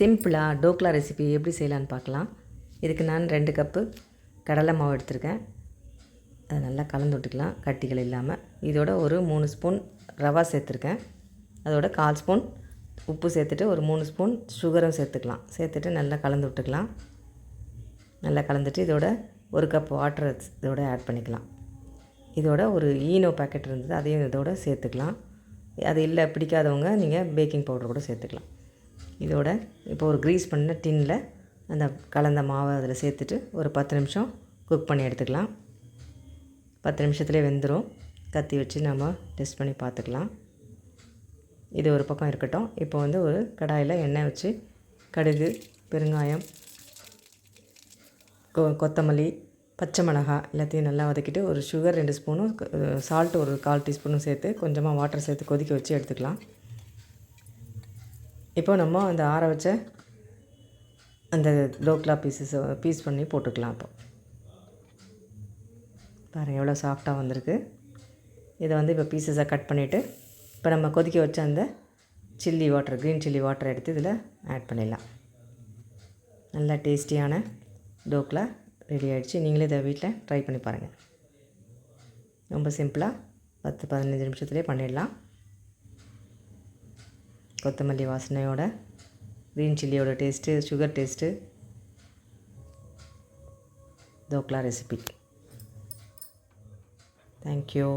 சிம்பிளாக டோக்லா ரெசிபி எப்படி செய்யலான்னு பார்க்கலாம். இதுக்கு நான் ரெண்டு கப்பு கடலை மாவு எடுத்திருக்கேன். அதை நல்லா கலந்து விட்டுக்கலாம் கட்டிகள் இல்லாமல் இதோட ஒரு மூணு ஸ்பூன் ரவா சேர்த்துருக்கேன். அதோட கால் ஸ்பூன் உப்பு சேர்த்துட்டு ஒரு மூணு ஸ்பூன் சுகரும் சேர்த்துக்கலாம். சேர்த்துட்டு நல்லா கலந்து விட்டுக்கலாம். நல்லா கலந்துட்டு இதோட ஒரு கப் வாட்டர் இதோட ஆட் பண்ணிக்கலாம். இதோட ஒரு ஈனோ பாக்கெட் இருந்தது அதையும் இதோட சேர்த்துக்கலாம். அது இல்லை பிடிக்காதவங்க நீங்கள் பேக்கிங் பவுடர் கூட சேர்த்துக்கலாம். இதோட இப்போ ஒரு க்ரீஸ் பண்ண டின்னில் அந்த கலந்த மாவை அதில் சேர்த்துட்டு ஒரு பத்து நிமிஷம் குக் பண்ணி எடுத்துக்கலாம். பத்து நிமிஷத்துலேயே வெந்துடும் கத்தி வச்சு நம்ம டெஸ்ட் பண்ணி பார்த்துக்கலாம். இது ஒரு பக்கம் இருக்கட்டும். இப்போ வந்து ஒரு கடாயில் எண்ணெய் வச்சு கடுகு பெருங்காயம் கொ கொத்தமல்லி பச்சை மிளகாய் எல்லாத்தையும் நல்லா வதக்கிட்டு ஒரு சுகர் ரெண்டு ஸ்பூனும் சால்ட் ஒரு கால் டீஸ்பூனும் சேர்த்து கொஞ்சமாக வாட்டர் சேர்த்து கொதிக்க வச்சு எடுத்துக்கலாம். இப்போ நம்ம அந்த ஆற வச்ச அந்த டோக்லா பீசஸை பீஸ் பண்ணி போட்டுக்கலாம் இப்போ. பாருங்கள் எவ்வளோ சாஃப்டாக வந்திருக்கு. இதை வந்து இப்போ பீசஸாக கட் பண்ணிவிட்டு இப்போ நம்ம கொதிக்க வச்ச அந்த chilli water green chilli water எடுத்து இதில் ஆட் பண்ணிடலாம். நல்லா டேஸ்டியான டோக்லா ரெடி ஆகிடுச்சு நீங்களே இதை வீட்டில் ட்ரை பண்ணி பாருங்கள் ரொம்ப சிம்பிளாக பத்து பதினஞ்சு நிமிஷத்துலேயே பண்ணிடலாம். கொத்தமல்லி வாசனையோட green சில்லியோட taste sugar taste dhokla recipe thank you